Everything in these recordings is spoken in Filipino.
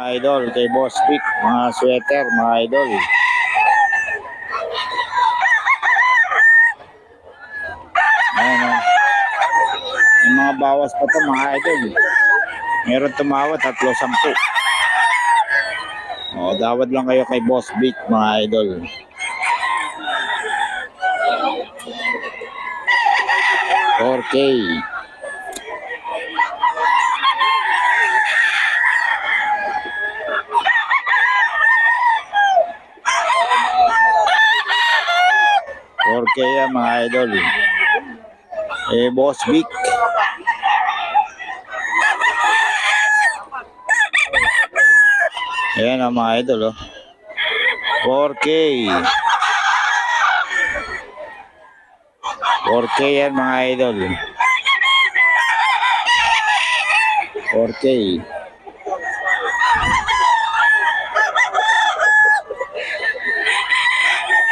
idol, kay Boss Vic, mga sweater, mga idol. Ayan o. Yung mga bawas pa to mga idol. Meron tumawa, tatlo, sampu. O, dawad lang kayo kay Boss Vic, mga idol. Four Yan, mga idol. Eh, Boss Vic. Ayan ang mga idol, oh. 4K. 4K yan mga idol. 4K.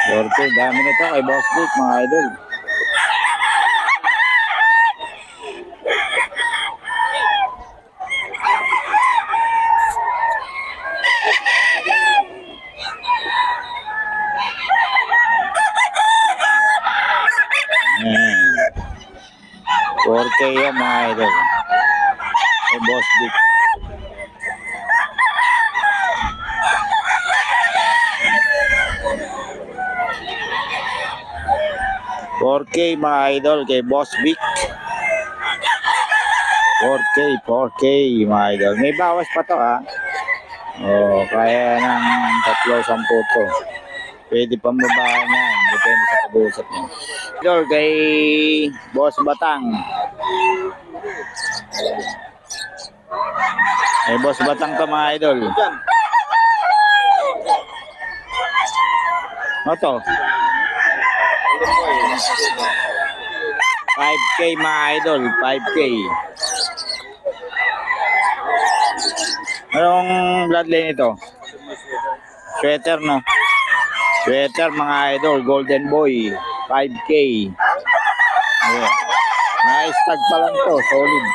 Forte, dami nito kay Boss Vic, mga idol. Ayan. 4K yan mga 4K mga idol kay Boss Vic. 4K, 4K mga idol. May bawas pa to ha. Oh, kaya ng tatlo sampu to. Pwede pang babae na. Depende sa pag-uusap niya. Idol kay Boss Batang. Eh, Boss Batang to mga idol. Ano to? 5K mga idol, 5K. Anong bloodline ito? Sweater no? Sweater mga idol, golden boy, 5K. Ayan. Nice tag pa lang to, solid.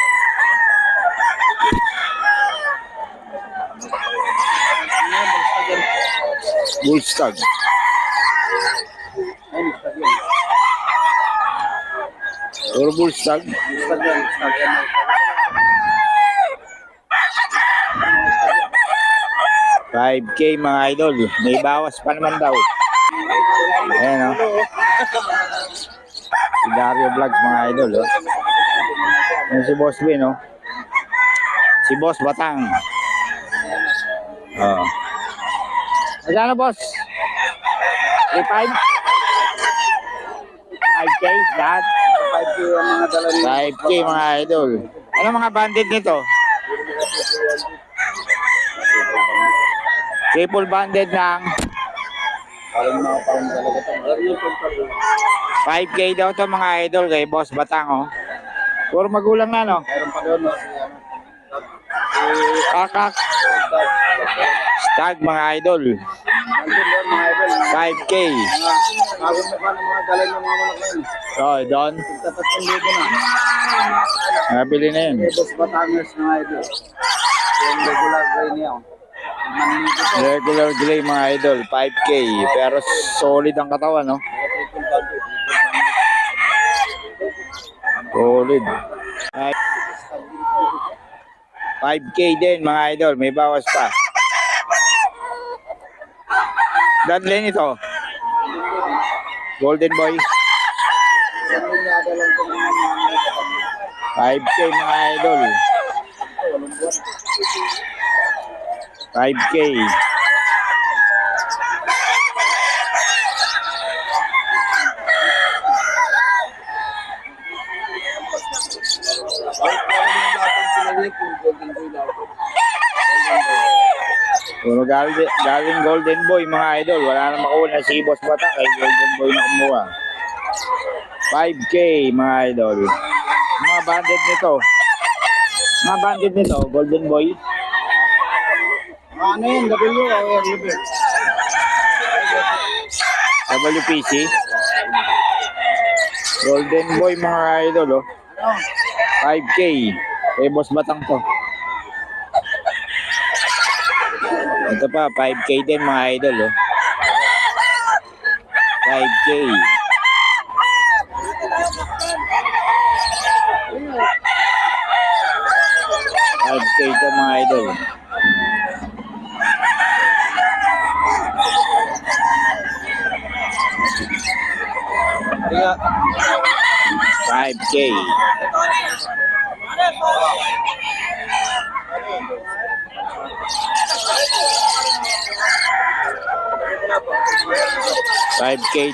Puro bull tag. 5K mga idol. May bawas pa naman daw. Ayan o. Si Dario Vlogs mga idol. Oh. Ayan si Boss B, no? Si Boss Batang. Oh. Magkano, boss? 3.5? 5K lahat? 5K ang mga dala ni 5K mga idol. Ano mga banded nito? Triple banded ng Parang mga parang talaga ito. Parang yung pagpapalala. 5K daw to mga idol kay Boss Batang oh. Puro magulang na no. Meron pa doon, no? Ano, Kakak. Stag mga idol. Nandun doon, mga idol. 5K. Mga, bagong mukha ng mga dala ng mga manok na yun. Oh, doon. Tapat ng libo na. Nabili na yun. Boss Batangas, mga idol. Yung regular gray niya. Regular gray mga idol. 5K. Pero solid ang katawan no. Solid. Ay, 5K din mga idol. May bawas pa. Dadlin ito. Golden Boy. Yan yung nadalang ko mga mga 5K mga idol. walong buwan. 5K. Kahit pa yung lahat ng pinalik, yung golden boy lahat. Puro galing, galing Golden Boy mga idol. Wala na makuha si Boss Bata kay Golden Boy na kumuha. 5K mga idol. Mga banded nito. Mga banded nito, Golden Boy. Ano yun, W o? WPC. Golden Boy mga idol oh. Ano? 5K. Eh, Boss Batang to. Ito pa, 5K din mga idol, oh. 5K. Five K ito mga idol. Kaya, 5K. Five K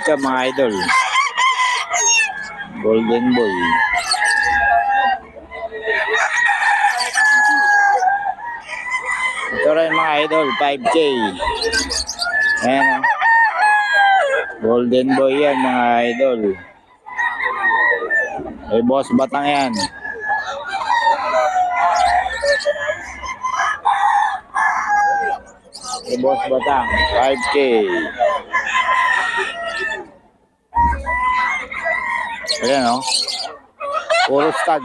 ito mga idol. Golden Boy. Ito rin mga idol, 5K. Ayan o. Golden Boy yan mga idol. Eh, boss batang yan. Eh, boss batang, 5K. Ayan o. Puro stud.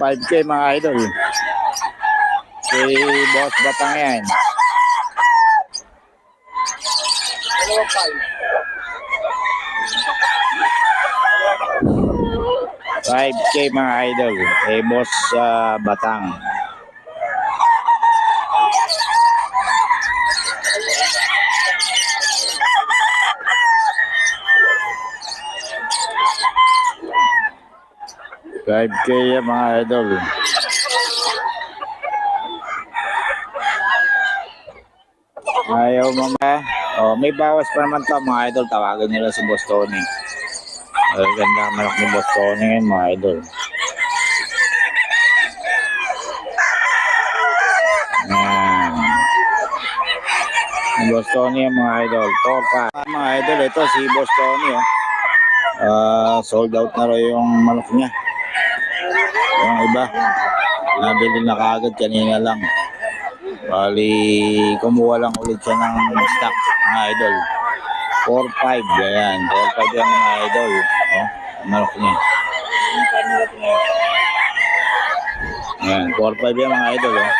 5K mga idol. Kay boss batang yan. five. 5K mga idol. Kay boss ah, batang. Five K yan mga idol. Ayaw mama. Oh, may bawas pa naman to mga idol. Tawagan nila si Boss Tony. Ay, ganda malak ni Boss Tony ngayon mga idol. Boss Tony mga idol. Topa. Mga idol, ito si Boss Tony. Oh. Ah, sold out na rin yung malak niya. Yung iba. Nabili na kaagad kanina lang. Bali, kumuha lang ulit siya ng stock, mga idol. 4-5, yan. 4-5 yan, mga idol. Oh, malaki niya. Yan, 4-5 yan, mga idol. Oh.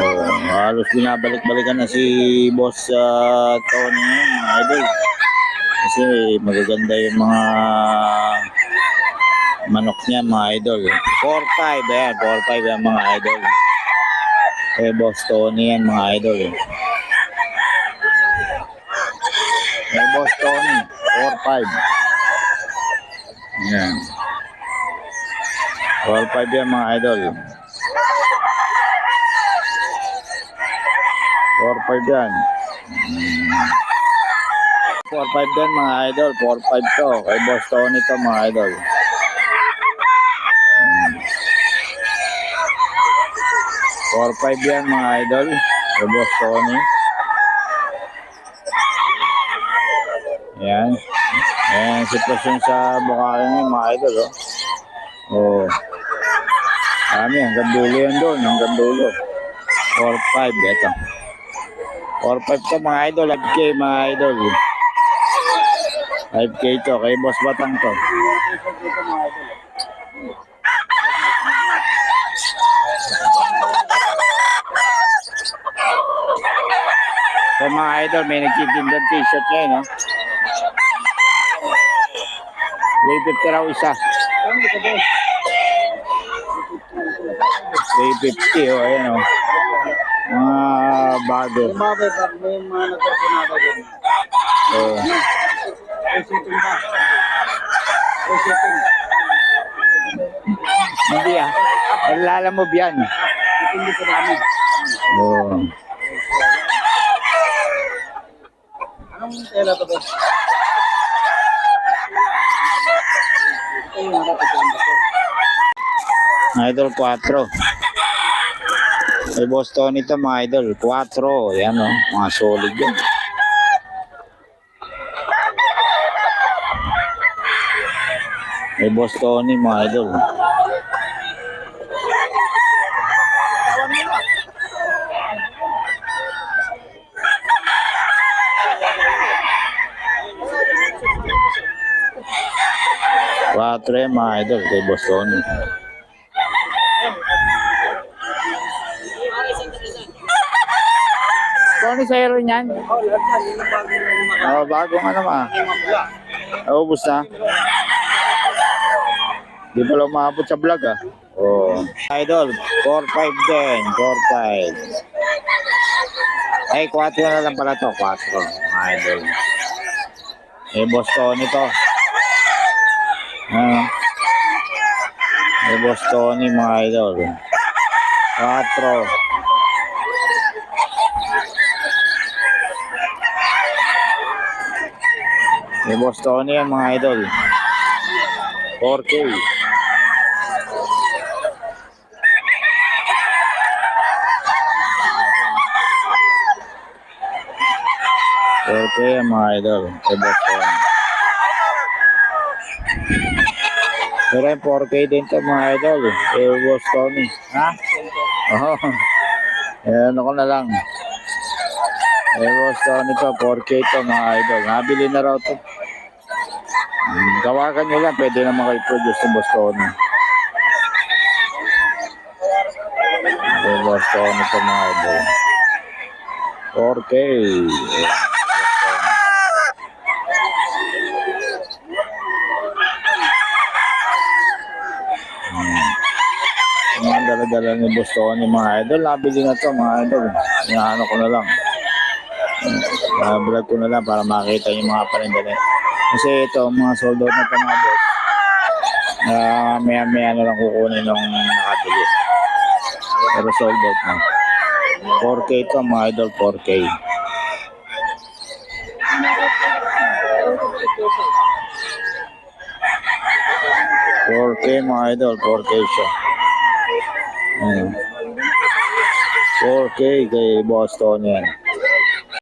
Oh, halos binabalik-balikan na si Boss uh, Tony mga idol. Kasi magaganda yung mga manok niya, mga idol. 4-5, yan. 4-5 yan, mga idol. Eh, Boss Tony yan, mga idol. Eh, eh Boss Tony, 4-5. Yan. 4-5 yan, mga idol. 4-5 yan. Hmm. 4-5 din, mga idol. 4-5 to. Kay Boss Tony to, mga idol. 4-5 yan mga idol. Kay Boss Tony. Yan. Yan ang sitwasyon sa Bukaya ngayon mga idol. Oh. Oh. Kami, hanggang dulo yan doon. Hanggang dulo. 4-5. Ito. 4-5 to mga idol. 5K mga idol. 5K to. Kay Boss Batang to. Dito mga idol. So mga idol, may nagtitindan t-shirt ngayon, no? Way 50 raw isa. Way 50, oh, ayan, oh. Mga bago. Mga nagkakunada din. Oh. Hindi ah. Alala mo biyan. Namin. Oh. Boss? Ito bato. Idol 4. May boss to mga idol. 4. Yan, oh. Mga solid yan. May boss Tony mga idol. 4-3 mga idol kay Boston. Tony sa'yo rin yan? Oh. Yun ang bago na mga Oo, bagong ano ma. Naubos na. Di pala umabot sa vlog ah. Oh. Idol, 4-5 din. 4-5. Ay, 4 na lang pala to. 4. Mga idol. Eh, Boston ito. Ah. Eh, Boston mga idol. 4. May Boston yan mga idol. 4K. Okay, mga idol. May Boston. Pero yung 4K din to mga idol. Eh, Boston. Ha? Oo. Eh, ano ko na lang. Eh, Boston ito. 4K to mga idol. Nabili na raw to. Hmm, tawagan nyo lang, pwede naman kayo produce ng Boston. Okay, Boston ito mga idol. 4K. Ayan, Boston. Hmm. Dala-dala ni Boston, yung mga idol, nabili na to mga idol. Inaano ko na lang. Uh, vlog ko na lang para makita yung mga paninda Kasi ito, mga sold out na ito mga boss. Na maya maya na lang kukunin nung nakabili. Pero sold out na. 4K ito mga idol, 4K. Four K mga idol, 4K siya. Ayan. 4K kay Boston yan.